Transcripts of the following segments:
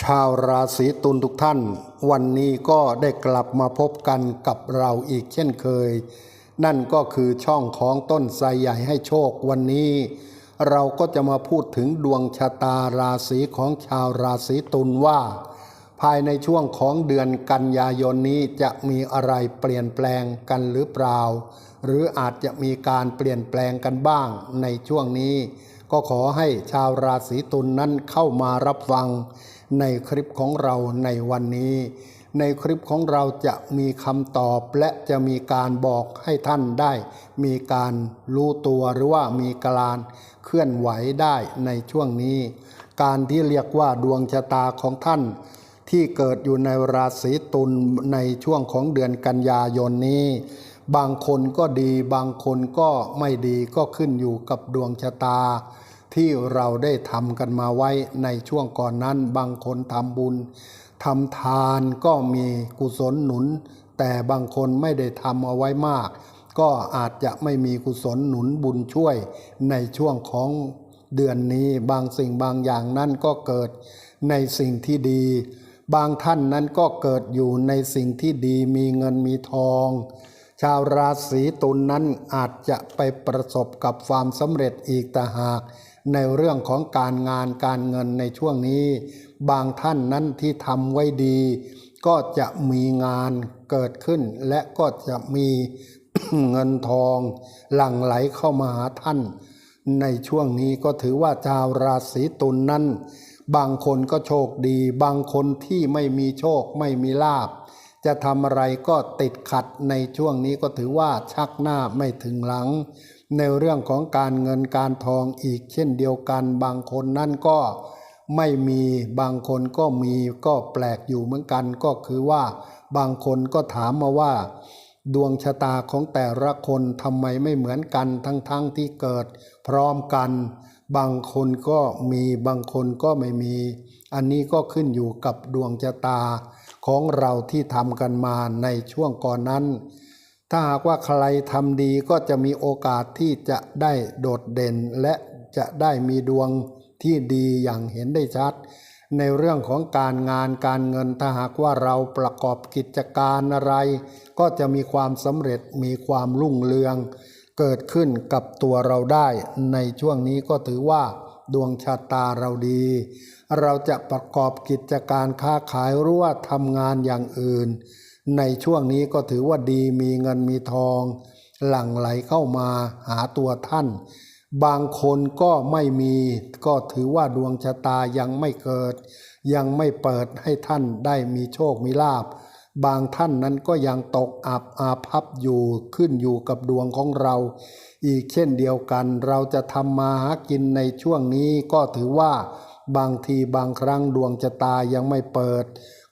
ชาวราศีตุลทุกท่าน วันนี้ก็ได้กลับมาพบกันกับเราอีกเช่นเคย นั่นก็คือช่องของต้นไทรใหญ่ให้โชควันนี้ เราก็จะมาพูดถึงดวงชะตาราศีของชาวราศีตุลว่า ภายในช่วงของเดือนกันยายนนี้จะมีอะไรเปลี่ยนแปลงกันหรือเปล่า หรืออาจจะมีการเปลี่ยนแปลงกันบ้างในช่วงนี้ ก็ขอให้ชาวราศีตุลนนั้นเข้ามารับฟังในคลิปของเราในวันนี้ ในคลิปของเราจะมีคำตอบและจะมีการบอกให้ท่านได้ มีการรู้ตัวหรือว่ามีการเคลื่อนไหวได้ในช่วงนี้ การที่เรียกว่าดวงชะตาของท่านที่เกิดอยู่ในราศีตุลในช่วงของเดือนกันยายนนี้ บางคนก็ดีบางคนก็ไม่ดีก็ขึ้นอยู่กับดวงชะตา ที่เราได้ทำกันมาไว้ในช่วงก่อนนั้นบางคนทำบุญทำทานก็มีกุศลหนุน แต่บางคนไม่ได้ทำเอาไว้มาก ก็อาจจะไม่มีกุศลหนุนบุญช่วยในช่วงของเดือนนี้บางสิ่งบางอย่างนั้นก็เกิดในสิ่งที่ดี บางท่านนั้นก็เกิดอยู่ในสิ่งที่ดีมีเงินมีทอง ชาวราศีตุลนนั้นอาจจะไปประสบกับความสำเร็จอีกต่างหาก ในเรื่องของการงานการเงินในช่วงนี้ บางท่านนั้นที่ทำไว้ดี ก็จะมีงานเกิดขึ้น และก็จะมีเงินทอง หลั่งไหลเข้ามาหาท่าน ในช่วงนี้ก็ถือว่าชาวราศีตุลนนั้น บางคนก็โชคดี บางคนที่ไม่มีโชคไม่มีลาบจะทำอะไรก็ติดขัดในช่วงนี้ก็ถือว่าชักหน้าไม่ถึงหลัง ในเรื่องของการเงินการทองอีกเช่นเดียวกันบางคนนั่นก็ไม่มีบางคนก็มีก็แปลกอยู่เหมือนกันก็คือว่าบางคนก็ถามมาว่า ดวงชะตาของแต่ละคนทำไมไม่เหมือนกันทั้งๆทที่เกิด พร้อมกัน บางคนก็มีบางคนก็ไม่มี อันนี้ก็ขึ้นอยู่กับดวงชะตาของเราที่ทำกันมาในช่วงก่อนนั้น ถ้าหากว่าใครทำดีก็จะมีโอกาสที่จะได้โดดเด่น และจะได้มีดวงที่ดีอย่างเห็นได้ชัด ในเรื่องของการงานการเงินถ้าหากว่าเราประกอบกิจการอะไร ก็จะมีความสำเร็จมีความรุ่งเรือง เกิดขึ้นกับตัวเราได้ ในช่วงนี้ก็ถือว่าดวงชะตาเราดี เราจะประกอบกิจการค้าขายหรือว่าทำงานอย่างอื่น ในช่วงนี้ก็ถือว่าดีมีเงินมีทอง หลั่งไหลเข้ามาหาตัวท่าน บางคนก็ไม่มีก็ถือว่าดวงชะตายังไม่เกิด ยังไม่เปิดให้ท่านได้มีโชคมีลาภบางท่านนั้นก็ยังตกอับอาภัพอยู่ขึ้นอยู่กับดวงของเรา อีกเช่นเดียวกันเราจะทำมาหากินในช่วงนี้ก็ถือว่า บางทีบางครั้งดวงชะตายังไม่เปิด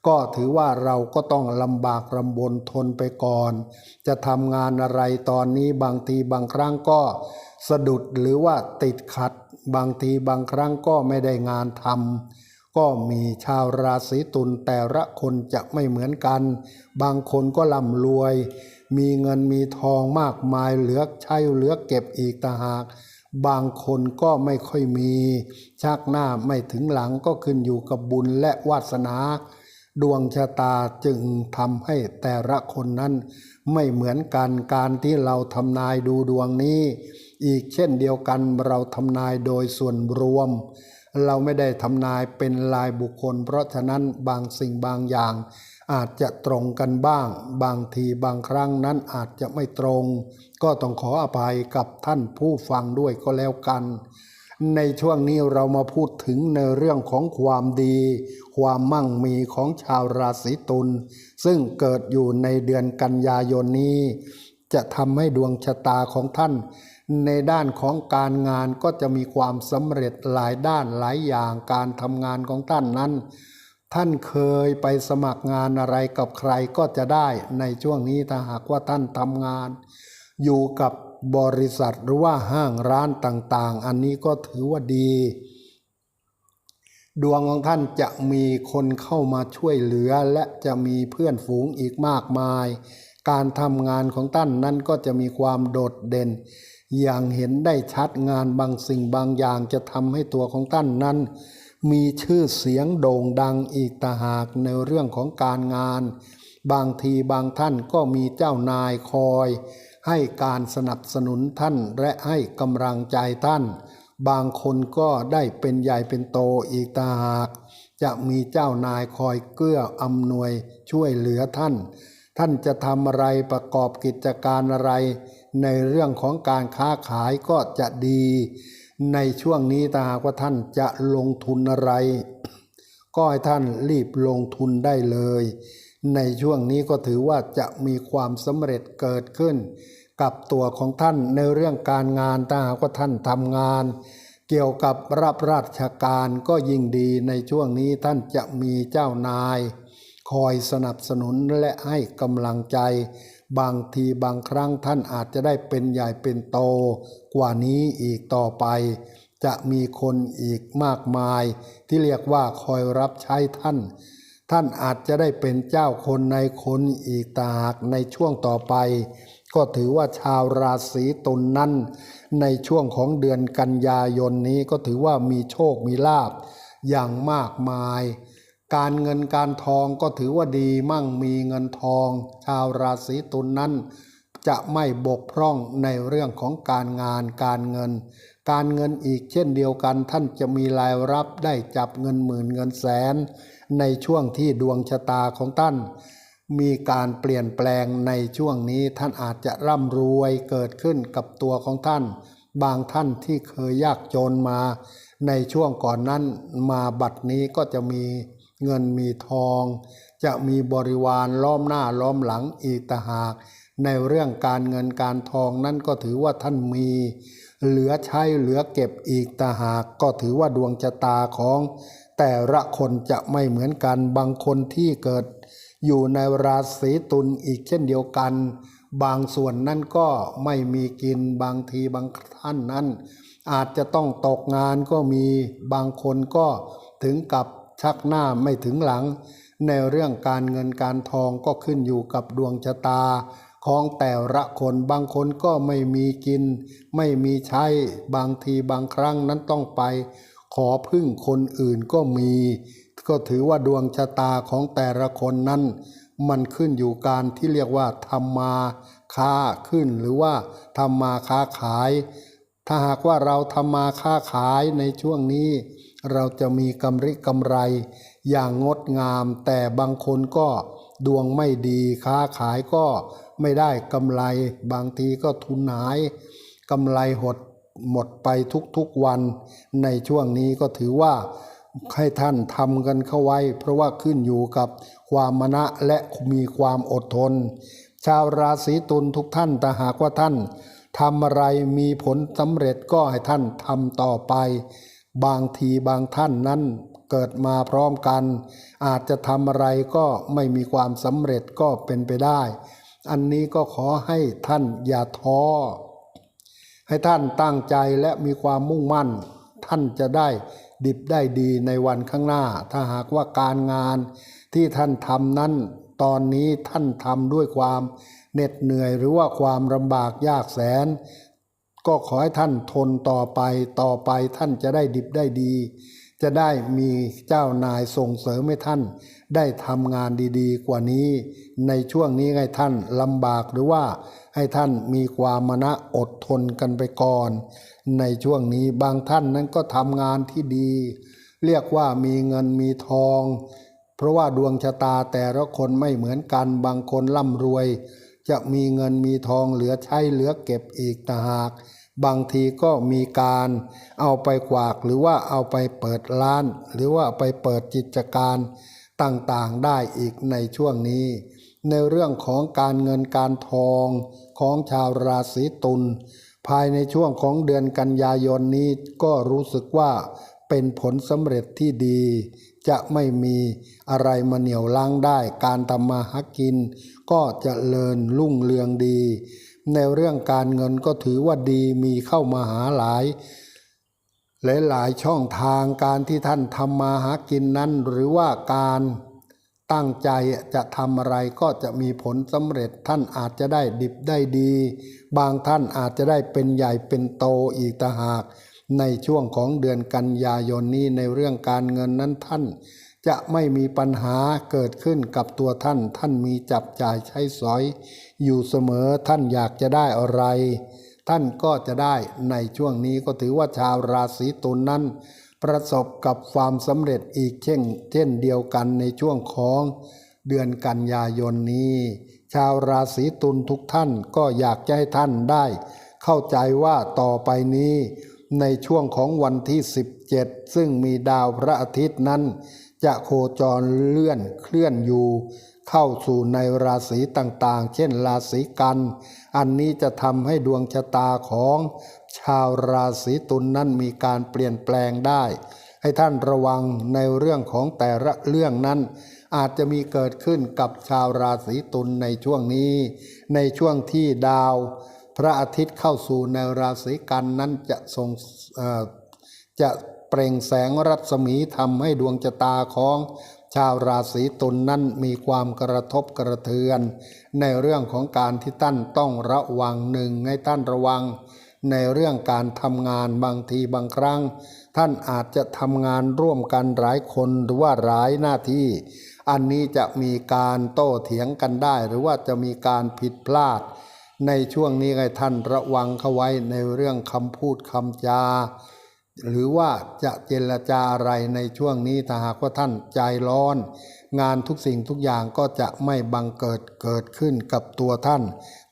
ก็ถือว่าเราก็ต้องลำบากลำบนทนไปก่อน จะทำงานอะไรตอนนี้บางทีบางครั้งก็สะดุดหรือว่าติดขัด บางทีบางครั้งก็ไม่ได้งานทำก็มีชาวราศีตุลแต่ละคนจะไม่เหมือนกัน บางคนก็ร่ำรวย มีเงินมีทองมากมายเหลือใช้เหลือเก็บอีกต่างหากบางคนก็ไม่ค่อยมี ชักหน้าไม่ถึงหลังก็ขึ้นอยู่กับบุญและวาสนา ดวงชะตาจึงทำให้แต่ละคนนั้น ไม่เหมือนกันการที่เราทำนายดูดวงนี้ อีกเช่นเดียวกันเราทำนายโดยส่วนรวม เราไม่ได้ทำนายเป็นลายบุคคล เพราะฉะนั้นบางสิ่งบางอย่าง อาจจะตรงกันบ้าง บางทีบางครั้งนั้นอาจจะไม่ตรง ก็ต้องขออภัยกับท่านผู้ฟังด้วยก็แล้วกัน ในช่วงนี้เรามาพูดถึงในเรื่องของความดี ความมั่งมีของชาวราศีตุลซึ่งเกิดอยู่ในเดือนกันยายนนี้ จะทำให้ดวงชะตาของท่าน ในด้านของการงานก็จะมีความสำเร็จหลายด้านหลายอย่างการทำงานของท่านนั้น ท่านเคยไปสมัครงานอะไรกับใครก็จะได้ในช่วงนี้ถ้าหากว่าท่านทำงาน อยู่กับ บริษัทหรือว่าห้างร้านต่างๆ อันนี้ก็ถือว่าดี ดวงของท่านจะมีคนเข้ามาช่วยเหลือ และจะมีเพื่อนฝูงอีกมากมาย การทำงานของท่านนั้นก็จะมีความโดดเด่น อย่างเห็นได้ชัดงานบางสิ่งบางอย่างจะทำให้ตัวของท่านนั้น มีชื่อเสียงโด่งดังอีกต่หากในเรื่องของการงาน บางทีบางท่านก็มีเจ้านายคอย ให้การสนับสนุนท่านและให้กำลังใจท่าน บางคนก็ได้เป็นใหญ่เป็นโตอีกต่างหาก จะมีเจ้านายคอยเกื้ออำนวยช่วยเหลือท่าน ท่านจะทำอะไรประกอบกิจการอะไร ในเรื่องของการค้าขายก็จะดี ในช่วงนี้ถ้าหากว่าท่านจะลงทุนอะไร ก็ให้ท่านรีบลงทุนได้เลย ในช่วงนี้ก็ถือว่าจะมีความสำเร็จเกิดขึ้น กับตัวของท่านในเรื่องการงานถ้าหากว่าท่านทำงาน เกี่ยวกับรับราชการก็ยิ่งดีในช่วงนี้ท่านจะมีเจ้านาย คอยสนับสนุนและให้กำลังใจ บางทีบางครั้งท่านอาจจะได้เป็นใหญ่เป็นโต กว่านี้อีกต่อไป จะมีคนอีกมากมาย ที่เรียกว่าคอยรับใช้ท่าน ท่านอาจจะได้เป็นเจ้าคนในคนอีกตาหากในช่วงต่อไป ก็ถือว่าชาวราศีตุลนนั้น ในช่วงของเดือนกันยายนนี้ก็ถือว่ามีโชคมีลาบอย่างมากมาย การเงินการทองก็ถือว่าดีมั่งมีเงินทอง ชาวราศีตุลนนั้น จะไม่บกพร่องในเรื่องของการงานการเงิน การเงินอีกเช่นเดียวกัน ท่านจะมีรายรับได้จับเงินหมื่นเงินแสน ในช่วงที่ดวงชะตาของท่าน มีการเปลี่ยนแปลงในช่วงนี้ท่านอาจจะร่ำรวยเกิดขึ้นกับตัวของท่าน บางท่านที่เคยยากจนมา ในช่วงก่อนนั้นมาบัดนี้ก็จะมีเงินมีทอง จะมีบริวารล้อมหน้าล้อมหลังอีกต่หาก ในเรื่องการเงินการทองนั้นก็ถือว่าท่านมี เหลือใช้เหลือเก็บอีกต่าหากก็ถือว่าดวงชะตาของ แต่ละคนจะไม่เหมือนกันบางคนที่เกิด อยู่ในราศีตุลอีกเช่นเดียวกัน บางส่วนนั่นก็ไม่มีกินบางทีบางท่านนั้น อาจจะต้องตกงานก็มีบางคนก็ถึงกับชักหน้าไม่ถึงหลัง ในเรื่องการเงินการทองก็ขึ้นอยู่กับดวงชะตา ของแต่ละคนบางคนก็ไม่มีกิน ไม่มีใช้บางทีบางครั้งนั้นต้องไป ขอพึ่งคนอื่นก็มี ก็ถือว่าดวงชะตาของแต่ละคนนั้น มันขึ้นอยู่การที่เรียกว่าทำมาค้าขึ้นหรือว่าทำมาค้าขาย ถ้าหากว่าเราทำมาค้าขายในช่วงนี้ เราจะมีกำริกำไร อย่างงดงาม แต่บางคนก็ดวงไม่ดีค้าขายก็ ไม่ได้กำไรบางทีก็ทุนหายกำไรหดหมดไปทุกๆวัน ในช่วงนี้ก็ถือว่าให้ท่านทำกันเข้าไว้ เพราะว่าขึ้นอยู่กับความมณะและมีความอดทน ชาวราศีตุลทุกท่านแต่หากว่าท่านทำอะไรมีผลสำเร็จก็ให้ท่านทำต่อไป บางทีบางท่านนั้นเกิดมาพร้อมกัน อาจจะทำอะไรก็ไม่มีความสำเร็จก็เป็นไปได้ อันนี้ก็ขอให้ท่านอย่าท้อ ให้ท่านตั้งใจและมีความมุ่งมั่น ท่านจะได้ดิบได้ดีในวันข้างหน้า ถ้าหากว่าการงานที่ท่านทำนั้น ตอนนี้ท่านทำด้วยความเหน็ดเหนื่อยหรือว่าความลำบากยากแสน ก็ขอให้ท่านทนต่อไปต่อไปท่านจะได้ดิบได้ดี จะได้มีเจ้านายส่งเสริมให้ท่าน ได้ทำงานดีๆ กว่านี้ ในช่วงนี้ให้ท่านลำบากหรือว่าให้ท่านมีความมณะอดทนกันไปก่อน ในช่วงนี้บางท่านนั้นก็ทำงานที่ดี เรียกว่ามีเงินมีทอง เพราะว่าดวงชะตาแต่ละคนไม่เหมือนกันบางคนร่ำรวย จะมีเงินมีทองเหลือใช้เหลือเก็บอีกต่างหาก บางทีก็มีการเอาไปกวากหรือว่าเอาไปเปิดร้าน หรือว่าไปเปิดกิจการ ต่างๆได้อีกในช่วงนี้ ในเรื่องของการเงินการทองของชาวราศีตุลภายในช่วงของเดือนกันยายนนี้ก็รู้สึกว่าเป็นผลสำเร็จที่ดี จะไม่มีอะไรมาเหนี่ยวล้างได้ การทำมาหากิน ก็จะเจริญรุ่งเรืองดี ในเรื่องการเงินก็ถือว่าดีมีเข้ามาหาหลาย หลายช่องทางการที่ท่านทำมาหากินนั้น หรือว่าการตั้งใจจะทำอะไรก็จะมีผลสำเร็จท่านอาจจะได้ดิบได้ดี บางท่านอาจจะได้เป็นใหญ่เป็นโตอีกต่างหาก ในช่วงของเดือนกันยายนนี้ในเรื่องการเงินนั้นท่าน จะไม่มีปัญหาเกิดขึ้นกับตัวท่าน ท่านมีจับจ่ายใช้สอย อยู่เสมอท่านอยากจะได้อะไร ท่านก็จะได้ในช่วงนี้ก็ถือว่าชาวราศีตุลนนั้น ประสบกับความสำเร็จอีกเช่นเช่นเดียวกันในช่วงของเดือนกันยายนนี้ ชาวราศีตุลทุกท่านก็อยากจะให้ท่านได้ เข้าใจว่าต่อไปนี้ ในช่วงของวันที่ 17 ซึ่งมีดาวพระอาทิตย์นั้น จะโคจรเลื่อนเคลื่อนอยู่ เข้าสู่ในราศีต่างๆ เช่นราศีกัน อันนี้จะทำให้ดวงชะตาของชาวราศีตุลนนั้นมีการเปลี่ยนแปลงได้ ให้ท่านระวังในเรื่องของแต่ละเรื่องนั้น อาจจะมีเกิดขึ้นกับชาวราศีตุลในช่วงนี้ ในช่วงที่ดาว พระอาทิตย์เข้าสู่ในราศีกันนั้นจะทรงจะเปล่งแสงรัศมีทำให้ดวงชะตาของ ชาวราศีตุลนนั้นมีความกระทบกระเทือน ในเรื่องของการที่ท่านต้องระวังหนึ่งให้ท่านระวัง ในเรื่องการทำงานบางทีบางครั้ง ท่านอาจจะทำงานร่วมกันหลายคนหรือว่าหลายหน้าที่ อันนี้จะมีการโต้เถียงกันได้ หรือว่าจะมีการผิดพลาด ในช่วงนี้ให้ท่านระวังเข้าไว้ในเรื่องคำพูดคำจา หรือว่าจะเจรจาอะไรในช่วงนี้ถ้าหากว่าท่านใจร้อน งานทุกสิ่งทุกอย่างก็จะไม่บังเกิดเกิดขึ้นกับตัวท่าน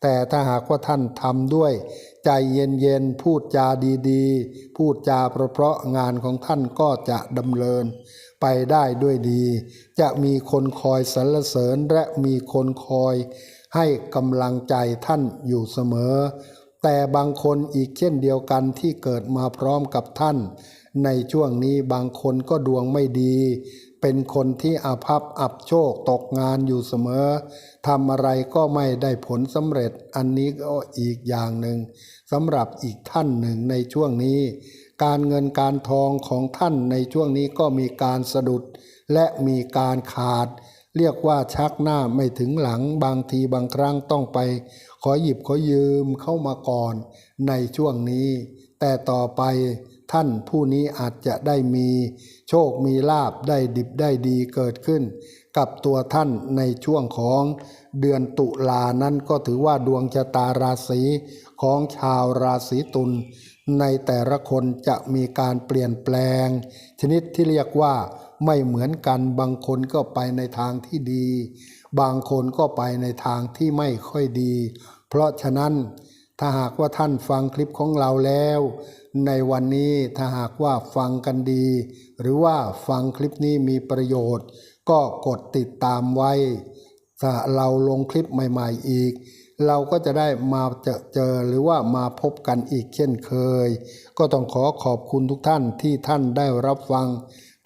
แต่ถ้าหากว่าท่านทำด้วย ใจเย็นๆพูดจาดีๆ พูดจาเพราะๆงานของท่านก็จะดำเนิน ไปได้ด้วยดี จะมีคนคอยสรรเสริญและมีคนคอยให้กำลังใจท่านอยู่เสมอ แต่บางคนอีกเช่นเดียวกันที่เกิดมาพร้อมกับท่าน ในช่วงนี้บางคนก็ดวงไม่ดี เป็นคนที่อาภัพอับโชคตกงานอยู่เสมอทำอะไรก็ไม่ได้ผลสำเร็จอันนี้ก็อีกอย่างหนึ่งสำหรับอีกท่านหนึ่งในช่วงนี้ การเงินการทองของท่านในช่วงนี้ก็มีการสะดุดและมีการขาด เรียกว่าชักหน้าไม่ถึงหลังบางทีบางครั้งต้องไป ขอหยิบขอยืมเข้ามาก่อนในช่วงนี้ แต่ต่อไปท่านผู้นี้อาจจะได้มีโชคมีลาบได้ดิบได้ดีเกิดขึ้น กับตัวท่านในช่วงของเดือนตุลานั้นก็ถือว่าดวงชะตาราศีของชาวราศีตุล ในแต่ละคนจะมีการเปลี่ยนแปลง ชนิดที่เรียกว่าไม่เหมือนกันบางคนก็ไปในทางที่ดี บางคนก็ไปในทางที่ไม่ค่อยดี เพราะฉะนั้นถ้าหากว่าท่านฟังคลิปของเราแล้ว ในวันนี้ถ้าหากว่าฟังกันดี หรือว่าฟังคลิปนี้มีประโยชน์ ก็กดติดตามไว้ถ้าเราลงคลิปใหม่ ๆ อีก เราก็จะได้มาเจอเจอหรือว่ามาพบกันอีกเช่นเคย ก็ต้องขอขอบคุณทุกท่านที่ท่านได้รับฟัง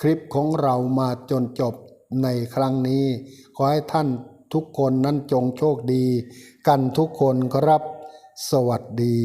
คลิปของเรามาจนจบในครั้งนี้ ขอให้ท่านทุกคนนั้นจงโชคดี กันทุกคนครับ สวัสดี